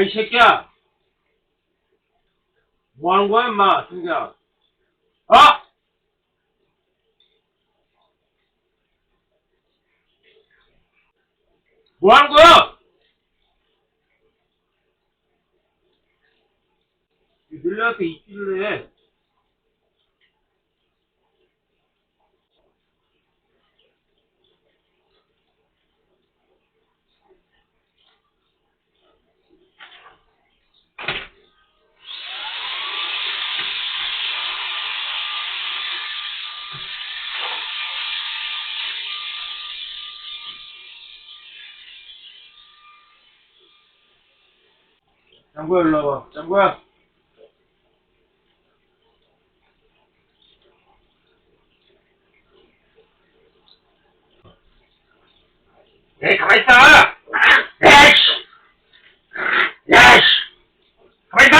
야, 이 새끼야! 뭐 하는 거야, 임마, 승기야? 아! 뭐 하는 거야? 늘려한테 입질을 해. 장구야, 일로 와봐. 장구야. 에이, 가만히 있어! 에이씨! 야이씨! 가만히 있어!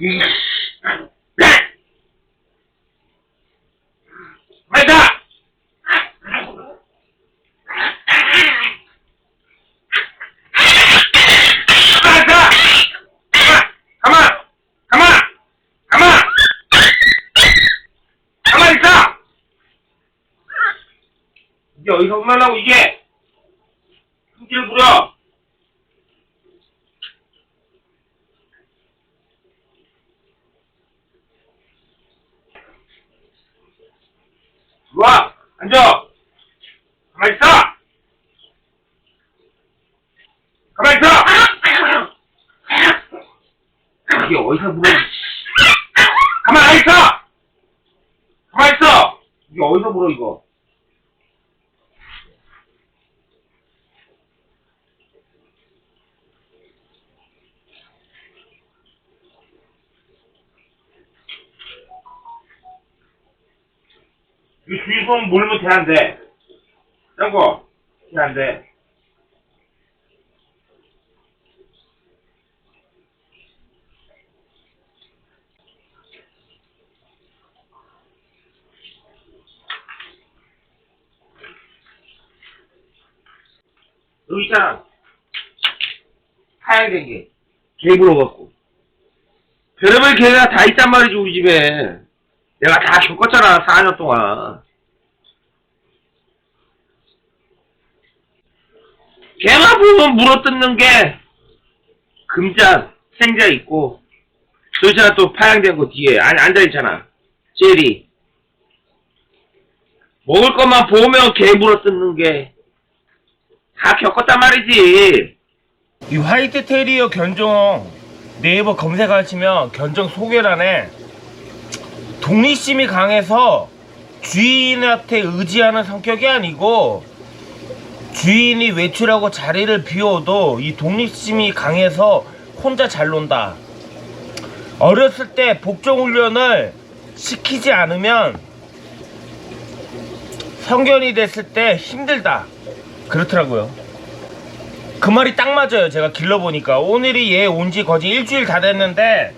이씨! 야! 가만히 있어! 가만 있어! 가만! 가만! 가만! 가만 있어! 이게 어디서 만나고 이게? 흥질 부려. 좋아 앉아. 가만히 있어. 가만히 있어. 이게 어디서 물어 가만히 있어. 가만히 있어. 이게 어디서 물어 이거 몰면 돼안 돼? 짱구, 돼? 여기 있잖아. 하얀 게, 개 물어갖고. 별의별 개가 다 있단 말이지, 우리 집에. 내가 다 겪었잖아, 4년 동안. 개만 보면 물어뜯는 게, 금자, 생자 있고, 저 있잖아, 또 파양된 거 뒤에, 안, 앉아있잖아. 젤이. 먹을 것만 보면 개 물어뜯는 게, 다 겪었단 말이지. 이 화이트 테리어 견종 네이버 검색하시면 견종 소개란에 독립심이 강해서 주인한테 의지하는 성격이 아니고 주인이 외출하고 자리를 비워도 이 독립심이 강해서 혼자 잘 논다. 어렸을 때 복종 훈련을 시키지 않으면 성견이 됐을 때 힘들다. 그렇더라고요. 그 말이 딱 맞아요. 제가 길러보니까. 오늘이 얘 온 지 거의 일주일 다 됐는데,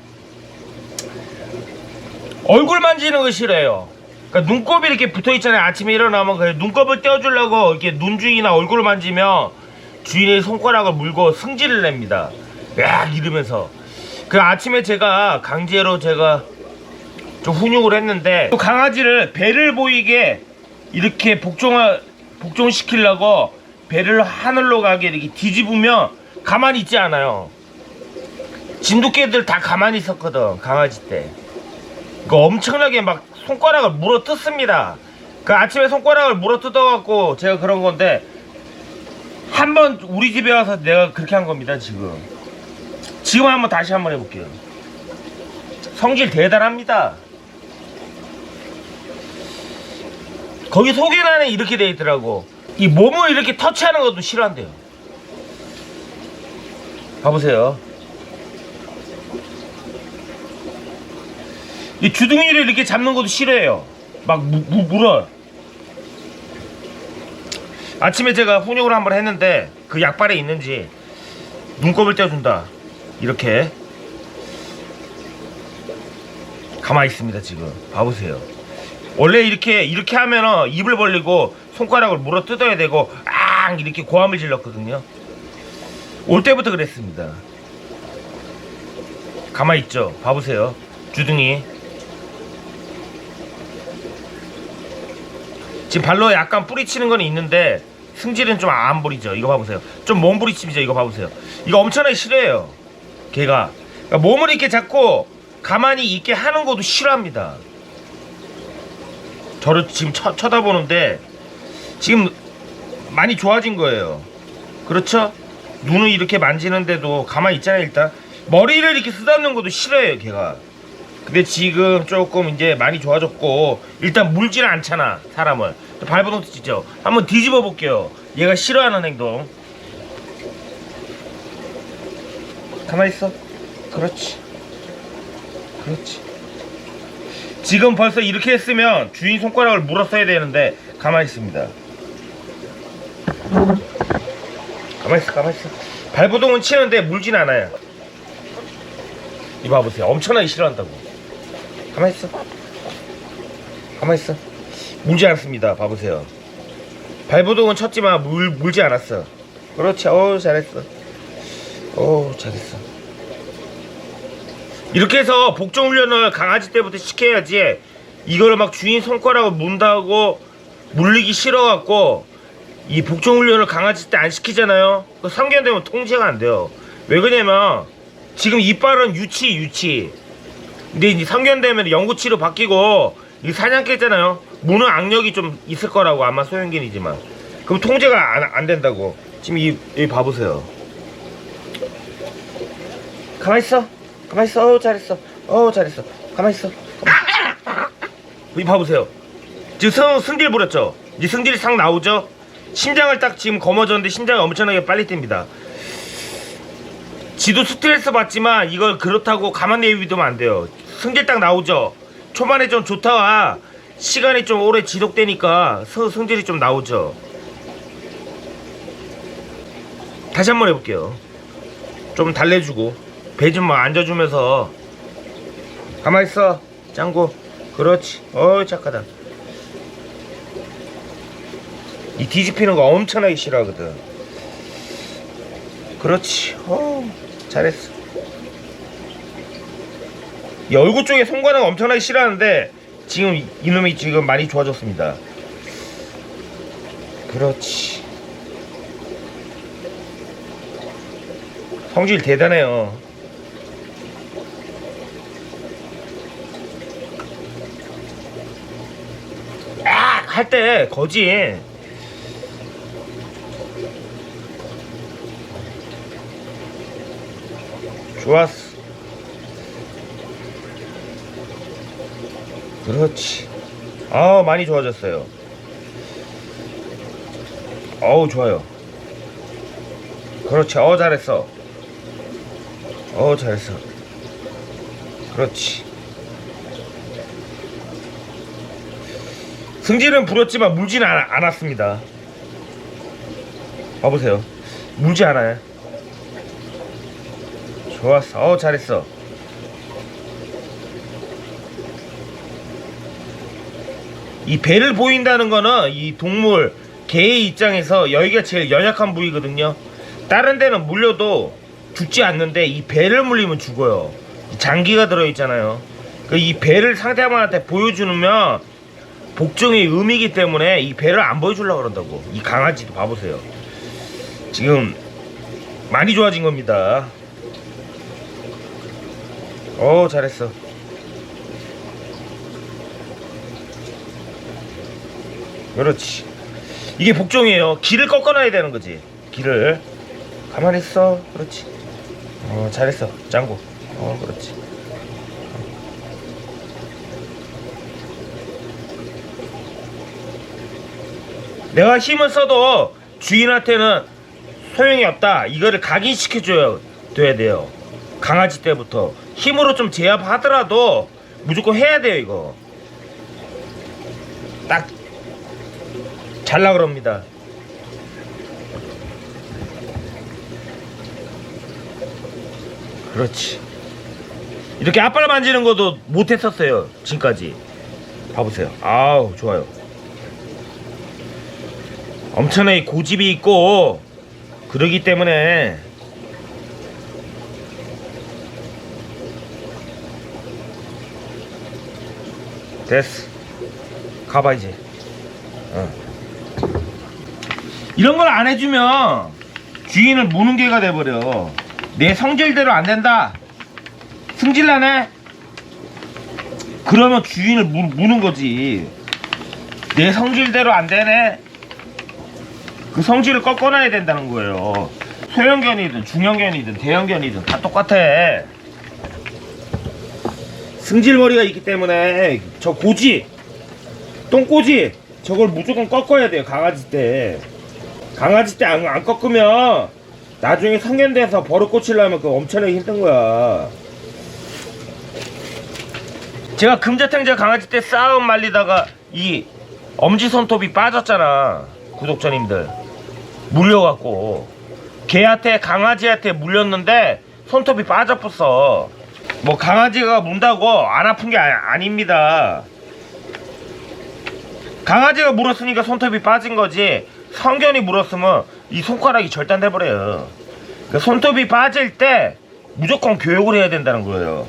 얼굴 만지는 거 싫어해요. 그러니까 눈곱이 이렇게 붙어 있잖아요. 아침에 일어나면 그 눈곱을 떼어주려고 이렇게 눈 주인이나 얼굴을 만지면 주인의 손가락을 물고 승질을 냅니다. 야 이러면서. 그 아침에 제가 강제로 제가 좀 훈육을 했는데 또 강아지를 배를 보이게 이렇게 복종하, 복종시키려고 배를 하늘로 가게 이렇게 뒤집으면 가만히 있지 않아요. 진돗개들 다 가만히 있었거든 강아지 때. 그 엄청나게 막 손가락을 물어 뜯습니다. 그 아침에 손가락을 물어 뜯어갖고 제가 그런 건데 한 번 우리 집에 와서 내가 그렇게 한 겁니다 지금. 지금 한번 다시 한번 해볼게요. 성질 대단합니다. 거기 소개란에 이렇게 돼 있더라고. 이 몸을 이렇게 터치하는 것도 싫어한대요. 봐보세요. 이 주둥이를 이렇게 잡는 것도 싫어해요. 막 무, 무, 물어요. 아침에 제가 훈육을 한번 했는데 그 약발에 있는지 눈곱을 떼어준다. 이렇게 가만히 있습니다 지금. 봐보세요. 원래 이렇게 이렇게 하면은 입을 벌리고 손가락을 물어 뜯어야 되고 앙 이렇게 고함을 질렀거든요. 올 때부터 그랬습니다. 가만히 있죠. 봐보세요. 주둥이. 지금 발로 약간 뿌리치는 건 있는데 승질은 좀 안 부리죠. 이거 봐보세요. 좀 몸 부리침이죠. 이거 봐보세요. 이거 엄청나게 싫어해요. 걔가 그러니까 몸을 이렇게 잡고 가만히 있게 하는 것도 싫어합니다. 저를 지금 쳐, 쳐다보는데 지금 많이 좋아진 거예요. 그렇죠? 눈을 이렇게 만지는데도 가만히 있잖아요. 일단 머리를 이렇게 쓰다듬는 것도 싫어해요. 걔가. 근데 지금 조금 이제 많이 좋아졌고 일단 물지는 않잖아 사람을 발버둥 치죠. 한번 뒤집어 볼게요. 얘가 싫어하는 행동. 가만히 있어. 그렇지. 그렇지. 지금 벌써 이렇게 했으면 주인 손가락을 물었어야 되는데 가만히 있습니다. 가만히 있어 가만히 있어. 발버둥은 치는데 물진 않아요. 이거 봐보세요. 엄청나게 싫어한다고 가만히 있어. 가만히 있어. 물지 않습니다. 봐보세요. 발버둥은 쳤지만 물, 물지 않았어. 그렇지. 어우, 잘했어. 어우, 잘했어. 이렇게 해서 복종 훈련을 강아지 때부터 시켜야지 이거를 막 주인 손가락을 문다고 물리기 싫어갖고 이 복종 훈련을 강아지 때 안 시키잖아요. 그 3개월 되면 통제가 안 돼요. 왜 그러냐면 지금 이빨은 유치 유치 근데 이제 3개월 되면 영구치로 바뀌고 이 사냥개잖아요. 무는 악력이 좀 있을 거라고 아마 소형견이지만 그럼 통제가 안, 안 된다고. 지금 이, 이 봐보세요. 가만 있어. 가만 있어. 어우 잘했어. 어우 잘했어. 가만 있어. 이 봐보세요. 지금 승, 승질 부렸죠. 이제 승질이 싹 나오죠. 심장을 딱 지금 거머졌는데 심장이 엄청나게 빨리 뜁니다. 지도 스트레스 받지만 이걸 그렇다고 가만히 내비두면 안 돼요. 승질 딱 나오죠. 초반에 좀 좋다가 시간이 좀 오래 지속되니까 스- 승질이 좀 나오죠. 다시 한번 해볼게요. 좀 달래주고 배 좀 앉아주면서 가만 있어, 짱구. 그렇지. 어 착하다. 이 뒤집히는 거 엄청나게 싫어하거든. 그렇지. 어 잘했어. 이 얼굴 쪽에 손가락 엄청나게 싫어하는데 지금 이- 이놈이 지금 많이 좋아졌습니다. 그렇지. 성질 대단해요. 아! 할때 거지. 좋았어. 그렇지. 아 많이 좋아졌어요. 어우 좋아요. 그렇지. 어 잘했어. 어 잘했어. 그렇지. 승질은 부렸지만 물진 않, 않았습니다. 봐보세요. 물지 않아요. 좋았어. 어 잘했어. 이 배를 보인다는 거는 이 동물 개의 입장에서 여기가 제일 연약한 부위거든요. 다른 데는 물려도 죽지 않는데 이 배를 물리면 죽어요. 이 장기가 들어 있잖아요. 그이 배를 상대방한테 보여주면 복종의 의미이기 때문에 이 배를 안 보여주려고 그런다고. 이 강아지도 봐보세요. 지금 많이 좋아진 겁니다. 어 잘했어. 그렇지. 이게 복종이에요. 길을 꺾어놔야 되는 거지. 길을. 가만히 있어. 그렇지. 어, 잘했어. 짱구. 어, 그렇지. 내가 힘을 써도 주인한테는 소용이 없다. 이거를 각인시켜줘야 돼야 돼요. 강아지 때부터 힘으로 좀 제압하더라도 무조건 해야 돼요 이거. 딱 잘라 그럽니다. 그렇지. 이렇게 앞발 만지는 것도 못했었어요. 지금까지. 봐보세요. 아우, 좋아요. 엄청나게 고집이 있고, 그러기 때문에, 됐어. 가봐, 이제. 어. 이런 걸 안 해주면 주인을 무는 개가 돼버려. 내 성질대로 안 된다. 승질나네. 그러면 주인을 무, 무는 거지. 내 성질대로 안 되네. 그 성질을 꺾어놔야 된다는 거예요. 소형견이든 중형견이든 대형견이든 다 똑같아. 승질머리가 있기 때문에 저 고지, 똥꼬지 저걸 무조건 꺾어야 돼요 강아지 때. 강아지 때 안 안 꺾으면 나중에 성견돼서 버릇 고치려면 그 엄청나게 힘든 거야. 제가 금자탕자 강아지 때 싸움 말리다가 이 엄지 손톱이 빠졌잖아 구독자님들. 물려갖고. 개한테 강아지한테 물렸는데 손톱이 빠져버렸어. 뭐 강아지가 문다고 안 아픈 게 아, 닙니다. 강아지가 물었으니까 손톱이 빠진 거지 성견이 물었으면 이 손가락이 절단돼 버려요. 그 손톱이 빠질 때 무조건 교육을 해야 된다는 거예요